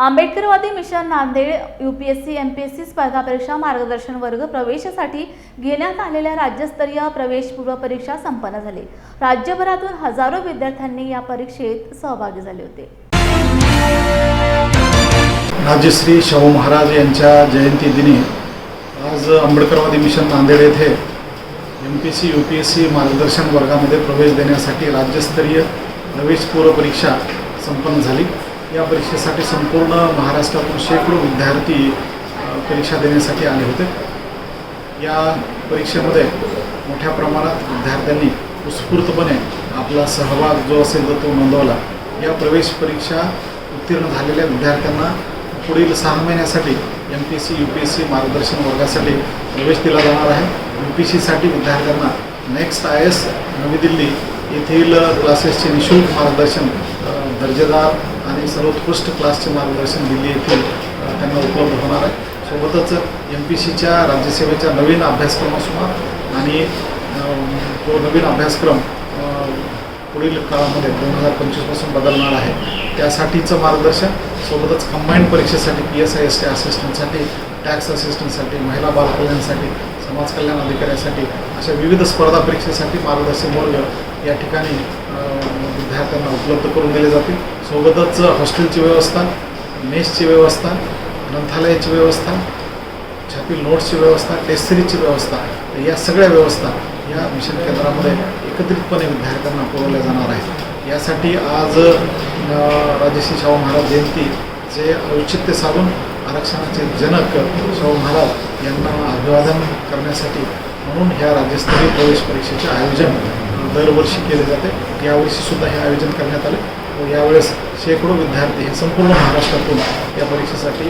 आंबेडकरवादी mission Nanded U P S C M P S C स्पर्धा परीक्षा मार्गदर्शन वर्ग प्रवेशासाठी घेण्यात आलेल्या राज्यस्तरीय प्रवेशपूर्व परीक्षा संपन्न झाली. राज्यभरातून हजारो विद्यार्थ्यांनी या परीक्षेत सहभागी झाले होते. राजश्री शाहू महाराज यांच्या जयंती दिनी आज आंबेडकरवादी मिशन नांदेड येथे M P C U P S C मार्गदर्शन वर्गामध्ये प्रवेश देण्यासाठी राज्यस्तरीय प्रवेशपूर्व परीक्षा संपन्न झाली. या परीक्षेसाठी संपूर्ण महाराष्ट्रातून शेकडो विद्यार्थी परीक्षा देण्यासाठी आले होते. या परीक्षेमध्ये मोठ्या प्रमाणात विद्यार्थ्यांनी उत्स्फूर्तपणे आपला सहभाग जो असेल तर तो नोंदवला. या प्रवेश परीक्षा उत्तीर्ण झालेल्या विद्यार्थ्यांना पुढील सहा महिन्यासाठी M P C U P S C मार्गदर्शन वर्गासाठी प्रवेश दिला जाणार आहे. यू पी सीसाठी विद्यार्थ्यांना नेक्स्ट आय एस नवी दिल्ली येथील क्लासेसचे निशुल्क मार्गदर्शन दर्जेदार आणि सर्वोत्कृष्ट क्लासचे मार्गदर्शन दिल्ली येथील त्यांना उपलब्ध होणार आहे. सोबतच एम पी सीच्या राज्यसेवेच्या नवीन अभ्यासक्रमासोबत आणि तो नवीन अभ्यासक्रम पुढील काळामध्ये दोन हजार पंचवीसपासून बदलणार आहे. त्यासाठीचं मार्गदर्शन सोबतच कंबाईंड परीक्षेसाठी P S I S T असिस्टंटसाठी tax असिस्टंटसाठी महिला बालकल्याणसाठी समाज कल्याण अधिकाऱ्यासाठी अशा विविध स्पर्धा परीक्षेसाठी मार्गदर्शन वर्ग या ठिकाणी विद्यार्थ्यांना उपलब्ध करून दिले जातील. सोबतच हॉस्टेलची व्यवस्था मेसची व्यवस्था ग्रंथालयाची व्यवस्था छापील नोट्सची व्यवस्था टेस्ट सिरीजची व्यवस्था या सगळ्या व्यवस्था या मिशन केंद्रामध्ये एकत्रितपणे विद्यार्थ्यांना पुरवल्या जाणार आहेत. यासाठी आज राजेश्री राजश्री शाहू महाराज जयंती जे औचित्य साधून आरक्षणाचे जनक शाहू महाराज यांना अभिवादन करण्यासाठी म्हणून ह्या राज्यस्तरीय प्रवेश परीक्षेचे आयोजन दरवर्षी केले जाते. यावर्षी सुद्धा हे आयोजन करण्यात आले. व यावेळेस शेकडो विद्यार्थी हे संपूर्ण महाराष्ट्रातून या परीक्षेसाठी